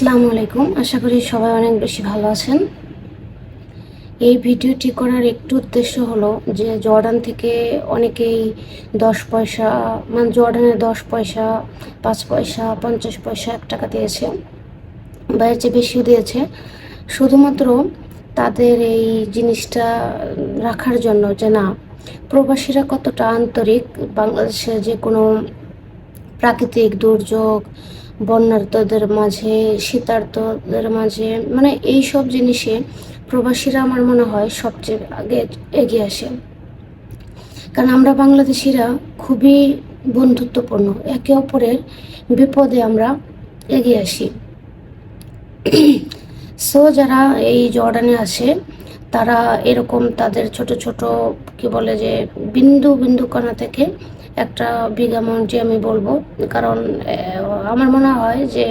আসসালামু আলাইকুম। আশা করি সবাই অনেক বেশি ভালো আছেন। এই ভিডিওটি করার একটু উদ্দেশ্য হলো যে জর্ডান থেকে অনেকেই দশ পয়সা মানে জর্ডানের দশ পয়সা, পাঁচ পয়সা, পঞ্চাশ পয়সা এক টাকা দিয়েছে বা চেয়ে বেশিও দিয়েছে। শুধুমাত্র তাদের এই জিনিসটা রাখার জন্য যে না, প্রবাসীরা কতটা আন্তরিক, বাংলাদেশে যে কোনো প্রাকৃতিক দুর্যোগ বন্যার্তদের মাঝে, শীতার্তদের মাঝে মানে এই সব জিনিসে প্রবাসীরা আমার মনে হয় সবচেয়ে আগে এগিয়ে আসে। কারণ আমরা বাংলাদেশিরা খুবই বন্ধুত্বপূর্ণ। একে অপরের বিপদে আমরা এগিয়ে আসি। সো যারা এই জর্ডানে আসে তারা এরকম তাদের ছোট ছোট, কি বলে যে, বিন্দু বিন্দু কণা থেকে একটা বিঘা অ্যামাউন্টই আমি বলব। কারণ আমার মনে হয় যে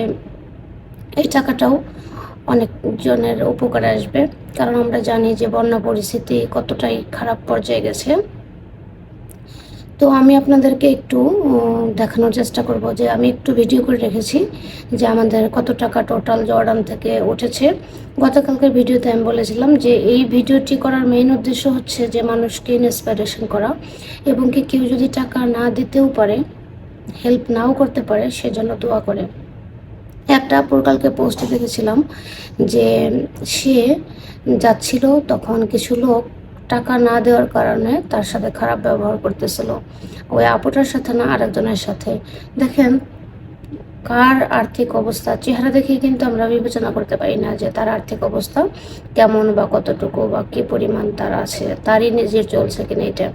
এই টাকাটাও অনেকজনের উপকারে আসবে। কারণ আমরা জানি যে বন্যা পরিস্থিতি কতটাই খারাপ পর্যায়ে গেছে। তো আমি আপনাদেরকে একটু দেখানোর চেষ্টা করব যে আমি একটু ভিডিও করে রেখেছি যে আমাদের কত টাকা টোটাল জর্ডান থেকে উঠেছে। গতকালকের ভিডিওতে আমি বলেছিলাম যে এই ভিডিওটি করার মেইন উদ্দেশ্য হচ্ছে যে মানুষকে ইন্সপিরেশন করা এবং কি কেউ যদি টাকা না দিতেও পারে হেল্প নাও করতে পারে, সেজন্য দোয়া করে। একটা আপুর কালকে পোস্টে দেখেছিলাম যে সে যাচ্ছিল তখন কিছু লোক টাকা না দেওয়ার কারণে তার সাথে খারাপ ব্যবহার করতেছিল। ওই আপুটার সাথে না, আরেকজনের সাথে। দেখেন, কার আর্থিক অবস্থা? চেহারা দেখে কিন্তু আমরা বিবেচনা করতে পারি না যে তার আর্থিক অবস্থা কেমন বা কতটুকু বা কি পরিমাণ তার আছে, তারই নিজের চলছে কিনা এটা।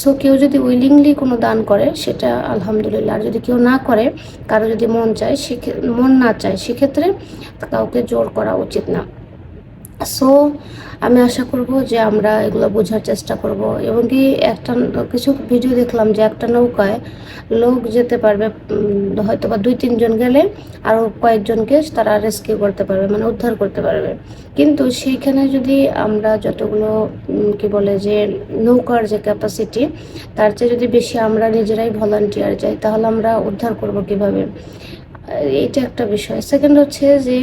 সো কেউ যদি উইলিংলি কোনো দান করে, সেটা আলহামদুলিল্লাহ। আর যদি কেউ না করে, কারও যদি মন চায় সে মন না চায়, সেক্ষেত্রে কাউকে জোর করা উচিত না। সো আমি আশা করব যে আমরা এগুলো বোঝার চেষ্টা করব। এবং কি একটা কিছু ভিডিও দেখলাম যে একটা নৌকায় লোক যেতে পারবে হয়তো বা দুই তিনজন গেলে আরও কয়েকজনকে তারা রেস্কিউ করতে পারবে মানে উদ্ধার করতে পারবে। কিন্তু সেইখানে যদি আমরা যতগুলো কি বলে যে নৌকার যে ক্যাপাসিটি তার চেয়ে যদি বেশি আমরা নিজেরাই ভলান্টিয়ার যাই, তাহলে আমরা উদ্ধার করব কীভাবে? এইটা একটা বিষয়। সেকেন্ড হচ্ছে যে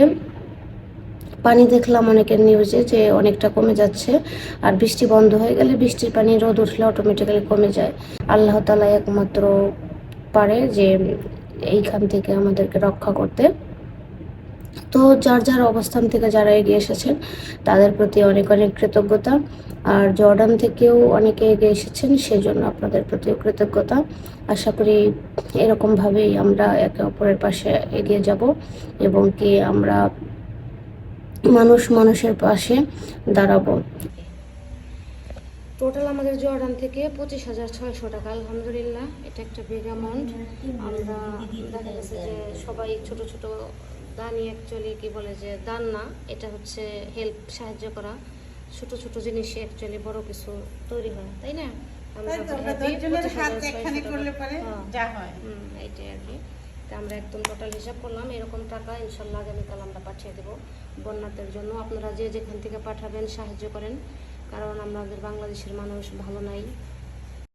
পানি দেখলাম অনেকের নিউজে যে অনেকটা কমে যাচ্ছে। আর বৃষ্টি বন্ধ হয়ে গেলে বৃষ্টির পানি রোদ উঠলে অটোমেটিক্যালি কমে যায়। আল্লাহ তালা একমাত্র পারে যে এইখান থেকে আমাদেরকে রক্ষা করতে। তো যার যার অবস্থান থেকে যারা এগিয়ে এসেছেন, তাদের প্রতি অনেক অনেক কৃতজ্ঞতা। আর জর্ডান থেকেও অনেকে এগিয়ে এসেছেন, সেজন্য আপনাদের প্রতিও কৃতজ্ঞতা। আশা করি এরকমভাবেই আমরা একে অপরের পাশে এগিয়ে যাব এবং কি আমরা মানুষ মানুষের পাশে দাঁড়াবো। টোটাল আমাদের জর্ডান থেকে পঁচিশ হাজার ছয়শো টাকা আলহামদুলিল্লাহ। এটা একটা বিগ অ্যামাউন্ট আমরা দেখা গেছে যে সবাই ছোট ছোট দানই অ্যাকচুয়ালি কি বলে যে দান না এটা হচ্ছে হেল্প সাহায্য করা। ছোট ছোট জিনিসে অ্যাকচুয়ালি বড় কিছু তৈরি হয় তাই না? আমরা তাই তো, খুব আমরা happy, দশজনের 25,600 হাত একখানে টাকা। করলে পরে হ্যাঁ। যা এইটাই আর কি। তা আমরা একদম টোটাল হিসাব করলাম, এরকম টাকা ইনশাল্লাহ আগামীকাল আমরা পাঠিয়ে দেবো বন্যাতের জন্য। আপনারা যে যেখান থেকে পাঠাবেন, সাহায্য করেন, কারণ আমাদের বাংলাদেশের মানুষ ভালো নাই।